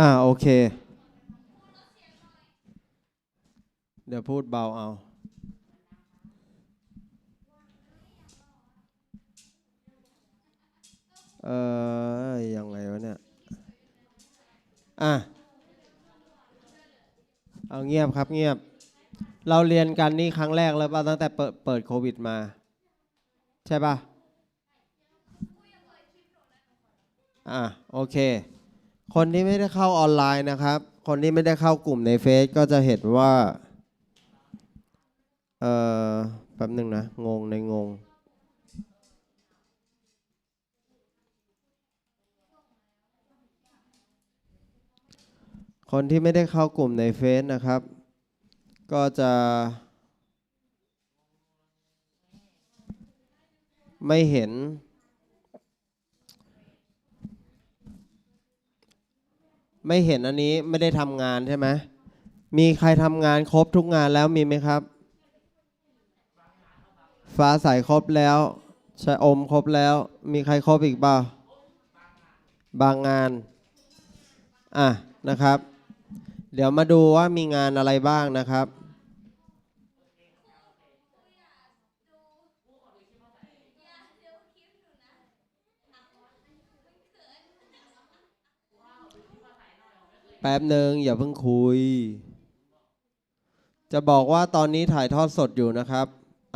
อ่าโอเค เดี๋ยวพูดเบาเอา เอ่อยังไงวะเนี่ย อะ เอาเงียบครับเงียบ เราเรียนกันนี่ครั้งแรกแล้วป่ะตั้งแต่เปิดเปิดโควิดมา ใช่ป่ะ อะ โอเค คนที่ไม่ได้เข้าออนไลน์นะครับ คนที่ไม่ได้เข้ากลุ่มในเฟซก็จะเห็นว่า เอ่อ แป๊บหนึ่งนะ งงในงง คนที่ไม่ได้เข้ากลุ่มในเฟซนะครับ ก็จะไม่เห็น ไม่เห็นอันนี้ไม่ได้ทำงานใช่ไหมมีใครทำงานครบทุกงานแล้วมีไหมครับ ฟ้าใสครบแล้วชะอมครบแล้ว มีใครครบอีกเปล่าบางงาน อะนะครับ เดี๋ยวมาดูว่ามีงานอะไรบ้างนะครับ แป๊บหนึ่งอย่าเพิ่งคุย จะบอกว่าตอนนี้ถ่ายทอดสดอยู่นะครับ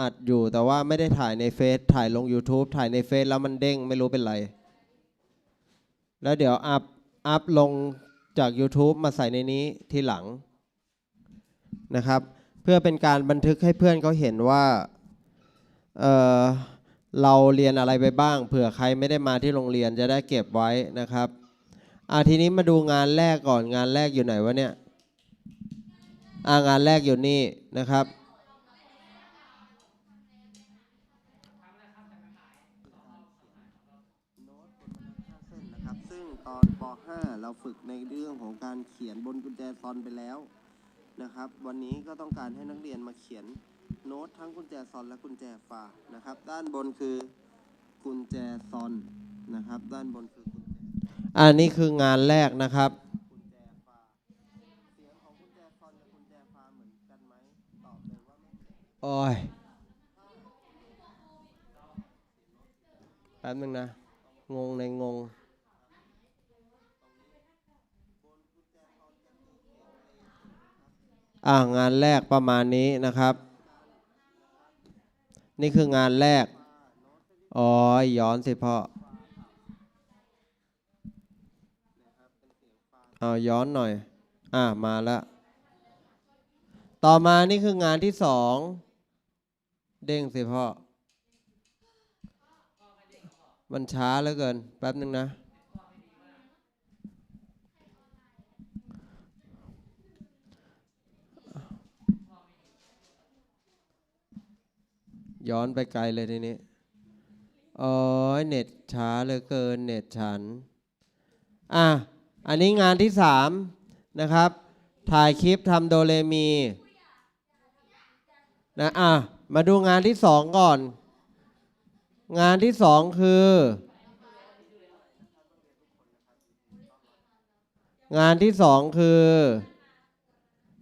อัดอยู่แต่ว่าไม่ได้ถ่ายในเฟซถ่ายลง YouTube ถ่ายในเฟซแล้วมันเด้งไม่รู้เป็นไร แล้วเดี๋ยวอัพอัพลงจาก YouTube มาใส่ในนี้ทีหลังนะครับ เพื่อเป็นการบันทึกให้เพื่อนเขาเห็นว่าเออเราเรียนอะไรไปบ้างเผื่อใครไม่ได้มาที่โรงเรียนจะได้เก็บไว้นะครับ อะทีนี้มาดูงานแรกก่อนงานแรกอยู่ไหนวะเนี่ยอ่างานแรกอยู่นี่นะครับนะครับ ซึ่งตอนป .5 เราฝึกในเรื่องของการเขียนบนกุญแจซอนไปแล้วนะครับ วันนี้ก็ต้องการให้นักเรียนมาเขียนโน้ตทั้งกุญแจซอนและกุญแจฝานะครับ ด้านบนคือกุญแจซอนนะครับ ด้านบนคือ อันนี้คืองานแรกนะครับองกุญแจซอแบเลยว่าไม่เหมือนโอ้ย แป๊บนึงนะ งงในงง อ่างานแรกประมาณนี้นะครับ นี่คืองานแรก อ๋อ ย้อนสิพ่อ เอาย้อนหน่อย อ่ามาแล้วต่อมานี่คืองานที่สอง เด้งสิพ่อ มันช้าเหลือเกิน แป๊บนึงนะย้อนไปไกลเลยทีนี้อ๋อเน็ตช้าเหลือเกิน เน็ตฉัน อะ อันนี้งานที่สามนะครับ ถ่ายคลิปทำโดเรมีนะอะมาดูงานที่สองก่อน งานที่สองคือ งานที่สองคือ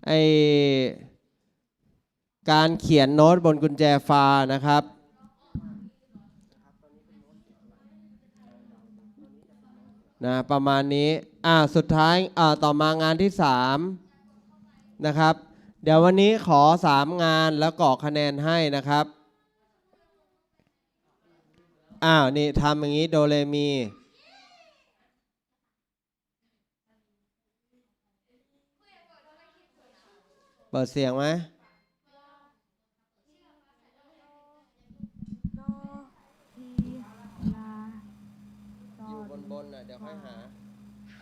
ไอการเขียนโน้ตบนกุญแจฟ้านะครับ นะประมาณนี้อ่าสุดท้ายอ่าต่อมางานที่สามนะครับ เดี๋ยววันนี้ขอสามงานแล้วกรอกคะแนนให้นะครับอ้าวนี่ทำอย่างนี้โดเรมีเปิดเสียงไหม โดทีลาตอ อยู่ นบนบนน่ะเดี๋ยวค่อยหา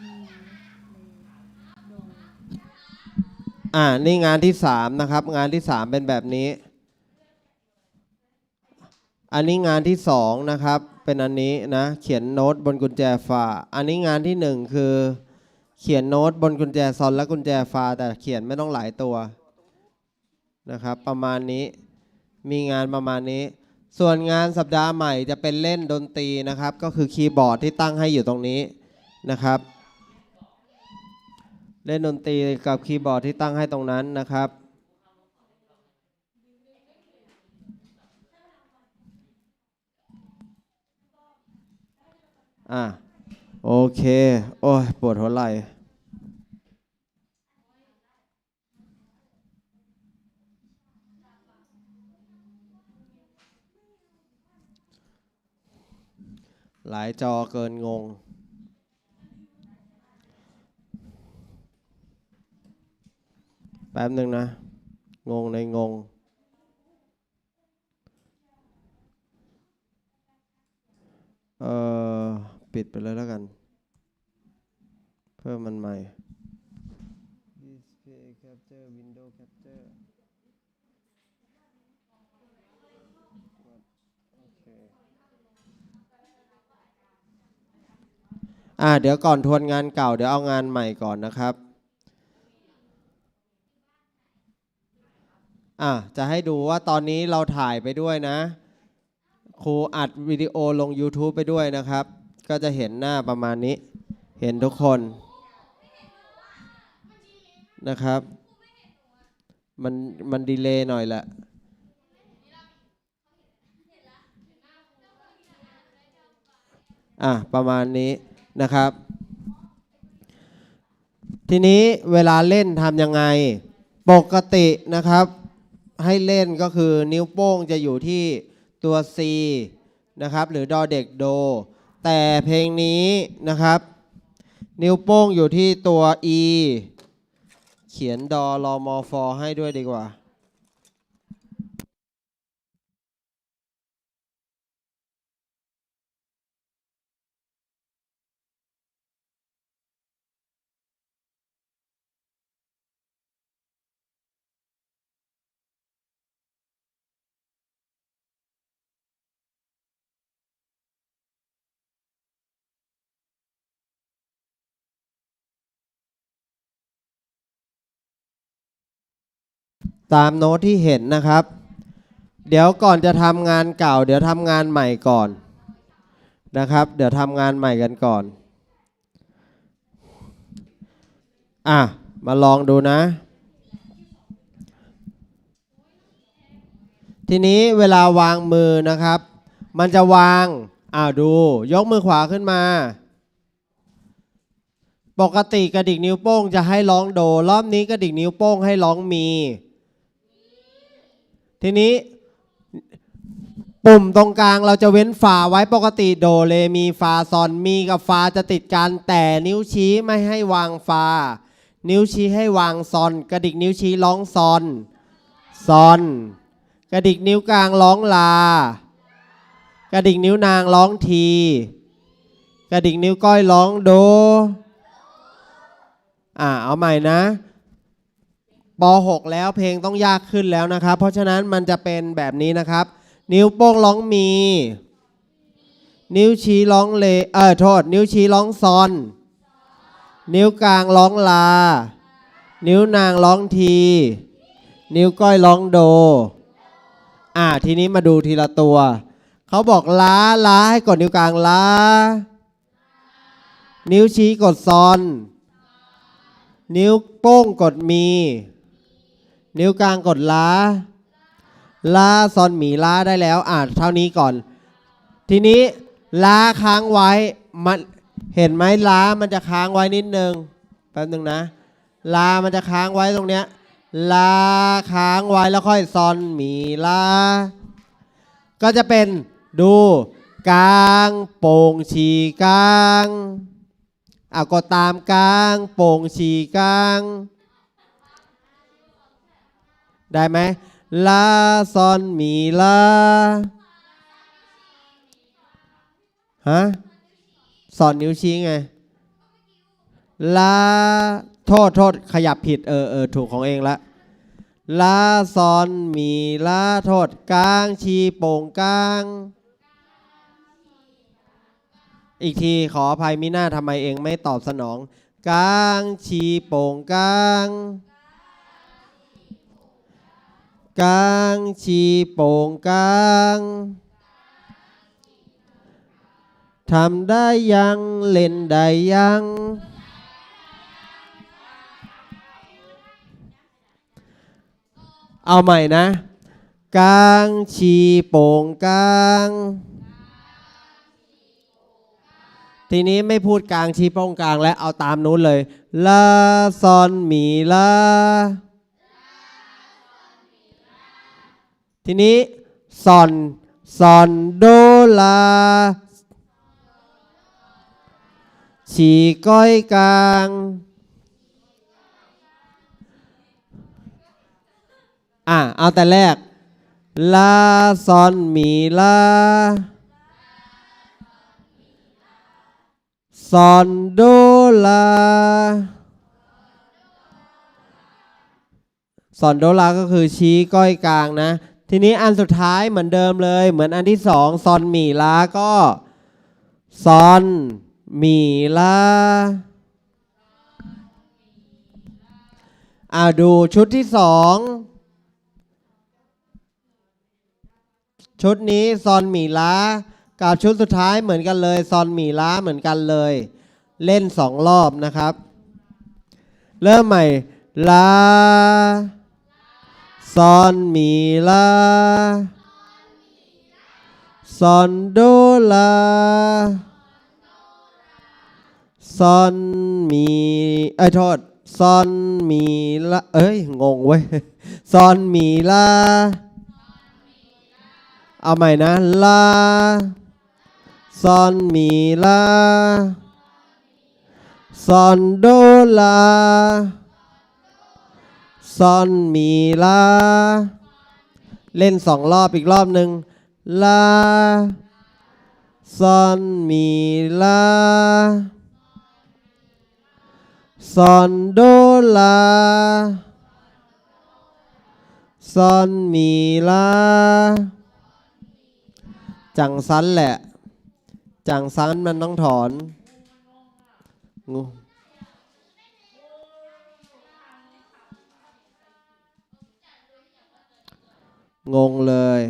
มีเลโดอ่า นี่งานที่สามนะครับ งานที่สามเป็นแบบนี้ อันนี้งานที่สองนะครับ เป็นอันนี้นะ เขียนโน้ตบนกุญแจฟ้าอันนี้งานที่หนึ่งคือ เขียนโน้ตบนกุญแจซอนและกุญแจฟ้าแต่เขียนไม่ต้องหลายตัวนะครับ ประมาณนี้ มีงานประมาณนี้ ส่วนงานสัปดาห์ใหม่จะเป็นเล่นดนตรีนะครับ ก็คือคีย์บอร์ดที่ตั้งให้อยู่ตรงนี้นะครับ เล่นดนตรีกับคีย์บอร์ดที่ตั้งให้ตรงนั้นนะครับ อะโอเค โอ้ยปวดหัวไหล่ หลายจอเกินงง แป๊บหนึ่งนะ งงในงง เอ่อ ปิดไปเลยแล้วกัน เพิ่มมันใหม่ Display Capture Window Capture โอเค อ่าเดี๋ยวก่อนทวนงานเก่า เดี๋ยวเอางานใหม่ก่อนนะครับอะจะให้ดูว่าตอนนี้เราถ่ายไปด้วยนะ ครูอัดวิดีโอลง YouTube ไปด้วยนะครับ ก็จะเห็นหน้าประมาณนี้ เห็นทุกคนนะครับ มันมันดีเลย์หน่อยแหละอะประมาณนี้ นะครับ ทีนี้เวลาเล่นทำยังไง ปกตินะครับ ให้เล่นก็คือนิ้วโป้งจะอยู่ที่ตัว C นะครับ หรือดอเด็กโด แต่เพลงนี้นะครับ นิ้วโป้งอยู่ที่ตัว E เขียนดอรอมอฟอให้ด้วยดีกว่า ตามโน้ตที่เห็นนะครับ เดี๋ยวก่อนจะทำงานเก่า เดี๋ยวทำงานใหม่ก่อนนะครับ เดี๋ยวทำงานใหม่กันก่อน อะ มาลองดูนะ ทีนี้เวลาวางมือนะครับ มันจะวางอ้าวดู ยกมือขวาขึ้นมา ปกติกระดิกนิ้วโป้งจะให้ร้องโด รอบนี้กระดิกนิ้วโป้งให้ร้องมี ทีนี้ปุ่มตรงกลางเราจะเว้นฝาไว้ปกติโดเลมีฟาซอนมีกับฟาจะติดกันแต่นิ้วชี้ไม่ให้วางฟา นิ้วชี้ให้วางซอน กระดิกนิ้วชี้ร้องซอนซอน กระดิกนิ้วกลางร้องลา กระดิกนิ้วนางร้องที กระดิกนิ้วก้อยร้องโด อ่าเอาใหม่นะ ป .6 แล้วเพลงต้องยากขึ้นแล้วนะครับ เพราะฉะนั้นมันจะเป็นแบบนี้นะครับ นิ้วโป้งร้องมี นิ้วชี้ร้องเลเออโทษ นิ้วชี้ร้องซอน นิ้วกลางร้องลา นิ้วนางร้องที นิ้วก้อยร้องโด อ่าทีนี้มาดูทีละตัว เขาบอกล้าล้าให้กดนิ้วกลางล้า นิ้วชี้กดซอน นิ้วโป้งกดมี นิ้วกลางกดล้าล้าซอนหมีล้าได้แล้วอ่านเท่านี้ก่อน ทีนี้ล้าค้างไว้มันเห็นไหมล้ามันจะค้างไว้นิดนึงแป๊บนึงนะลามันจะค้างไว้ตรงเนี้ยลาค้างไว้แล้วค่อยซอนหมีลา ก็จะเป็นดูกลางโป่งฉีกลางอะก็ตามกลางโป่งฉีกลาง ได้ไหมลาซอนมีลาฮะสอนนิ้วชี้ไงลาโทษโทษขยับผิดเออเออถูกของเองละลาซอนมีลาโทษกลางชีโป่งกลาง อีกทีขออภัยมิน่าทำไมเองไม่ตอบสนอง กลางชีโป่งกลาง กลางชีโป่งกลางทำได้ยังเล่นได้ยัง เอาใหม่นะ กลางชีโป่งกลาง ทีนี้ไม่พูดกลางชีโป่งกลางและเอาตามนู้นเลยลาซอนมีลา ทีนี้ซอนซอนโดลาฉีก้อยกลางอะเอาแต่แรก ลาซอนมีลาซอนโดลาซอนโดลาก็คือชี้ก้อยกลางนะ ทีนี้อันสุดท้ายเหมือนเดิมเลย เหมือนอันที่สองซอนหมี่ลาก็ซอนหมี่ลาอ่าดูชุดที่สองชุดนี้ซอนหมีล้ากับชุดสุดท้ายเหมือนกันเลยซอนหมีล้าเหมือนกันเลย เล่นสองรอบนะครับ เริ่มใหม่ลา ซอนมีลาซอนโดลาซอนมีเอ้ยโทษซอนมีลาเอ้ย งงเว้ยซอนมีลาเอาใหม่นะลาซอนมีลา ซอนโดลาซอนมีลา เล่นสองรอบอีกรอบหนึ่งลาซอนมีลาซอนโดลาซอนมีลา จังซันแหละ จังซันมันต้องถอนงู งงเลย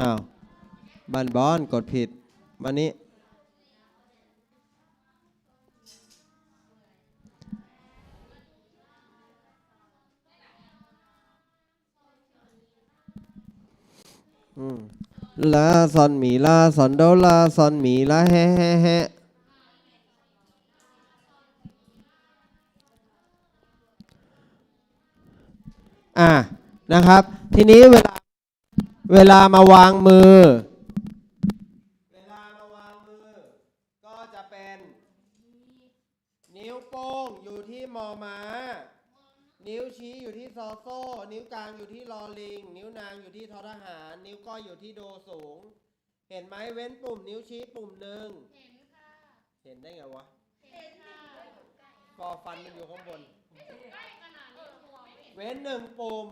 อ้าวบันบอนกดผิดมานี้ อืมลาซอนหมีลาซอนโดลาซอนหมีลาแฮแฮแฮ อะนะครับ ทีนี้เวลาเวลามาวางมือ เวลามาวางมือ ก็จะเป็น นิ้วโป้งอยู่ที่มอม้า นิ้วชี้อยู่ที่ซอโซ่ นิ้วกลางอยู่ที่ลอลิง นิ้วนางอยู่ที่ทอทหาร นิ้วก้อยอยู่ที่โดสูง เห็นไหมเว้นปุ่มนิ้วชี้ปุ่มหนึ่งเห็นค่ะเห็นได้ไงวะเห็นค่ะก็ฟันมันอยู่ข้างบน เว้นหนึ่งปุ่ม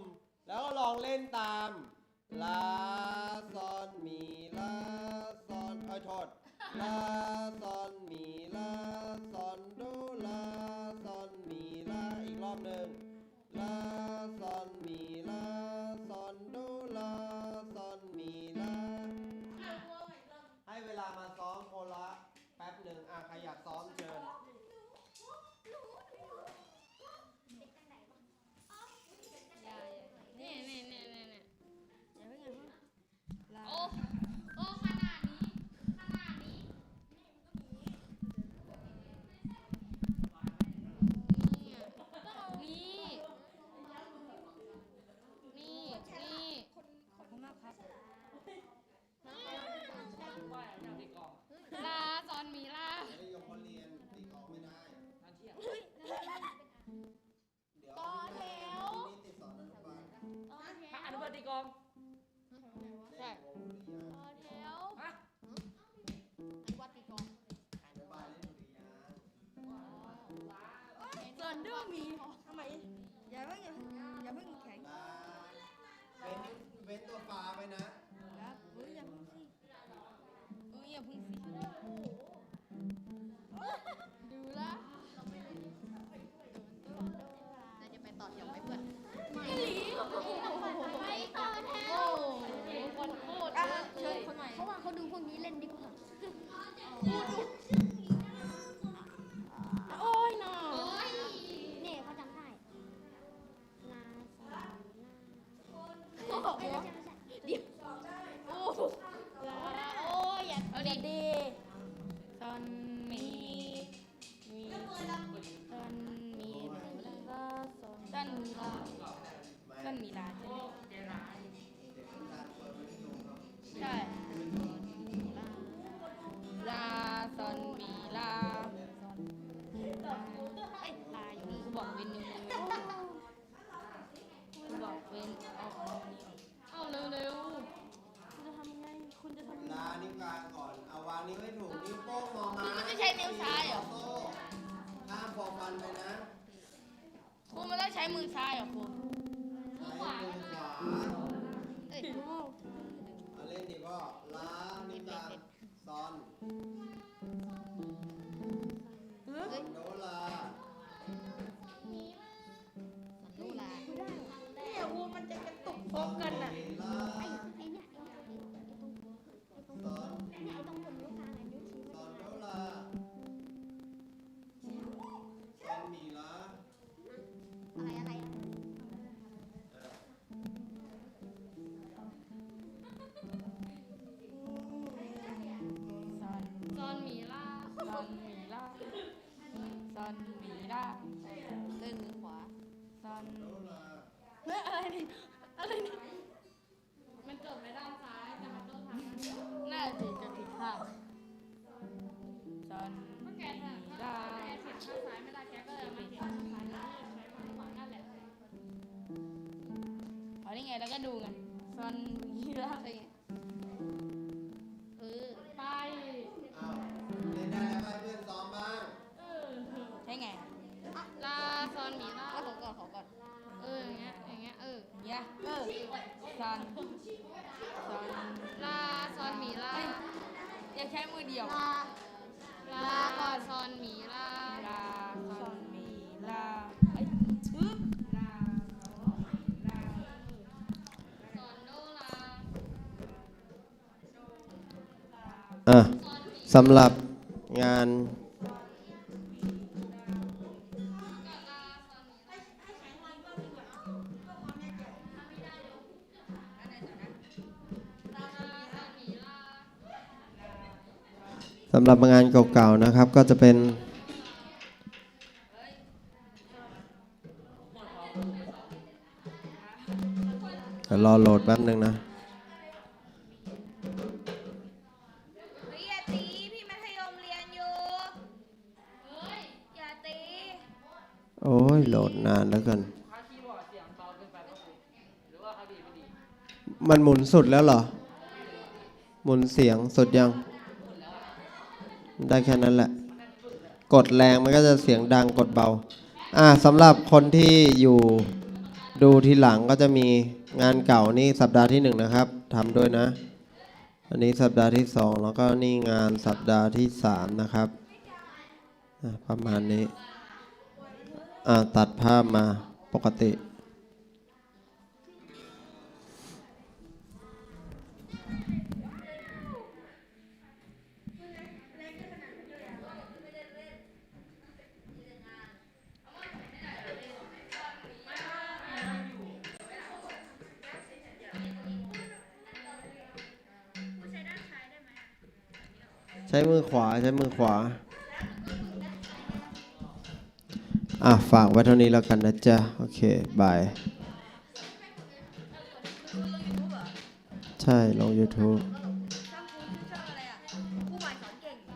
แล้วก็ลองเล่นตามลาซอนมีลาซอนเอ้ยโทษลาซอนมีลาซอนโดลาซอนมีลาอีกรอบหนึ่งลาซอนมีลาซอนโดลาซอนมีลาให้เวลามาซ้อมโคละแป๊บหนึ่งอะใครอยากซ้อมเชิญ ส่วนดื้อมีทำไมอย่าเพิ่งอย่าเพิ่งแข็งลาเว้นเว้นตัวปลาไว้นะ เอาเล่นดิพ่อลานิ้วกลางซอนเฮ้ยโนลาสันลูลาเนี่ยวูมันจะกระตุกพบกันอะ ลา อนมีลาเล่นมือขวาซอนโนลาเฮ้ยอะไรนี่อะไรนี่มันเกิดไปด้านซ้ายแต่มันต้องทำด้านขวาน่าจะจะผิดพลาดซอนก็แกมีถ้าลาแกเขียนข้างซ้ายไม่ได้แกก็เลยมาเขียนข้างซ้ายแล้วใช้ข้างขวานั่นแหละ เอาได้ไงแล้วก็ดูไงซอนมีลาใช่ไง อย่าใช้มือเดียว ลา ลาก่อนซอนหมีลา ลาซอนมีลาเอ้ยปึ๊บลาลาซอนโดลาอะสำหรับงานำหรับงานเก่าๆนะครับ ก็จะเป็น รอโหลดแป๊บนึงนะ อย่าตี พี่มัธยมเรียนอยู่ อย่าตี โอ้ยโหลดนานแล้วกัน มันหมุนสุดแล้วเหรอ หมุนเสียงสุดยัง ได้แค่นั้นแหละ กดแรงมันก็จะเสียงดังกดเบา อ่าสำหรับคนที่อยู่ดูทีหลังก็จะมีงานเก่านี่สัปดาห์ที่หนึ่งนะครับทำด้วยนะ อันนี้สัปดาห์ที่สองแล้วก็นี่งานสัปดาห์ที่สามนะครับ ประมาณนี้ อ่าตัดภาพมาปกติ ขวา ใช้มือขวา อะ ฝากไว้เท่านี้แล้วกันนะจ๊ะ โอเค บาย ใช่ ลง YouTube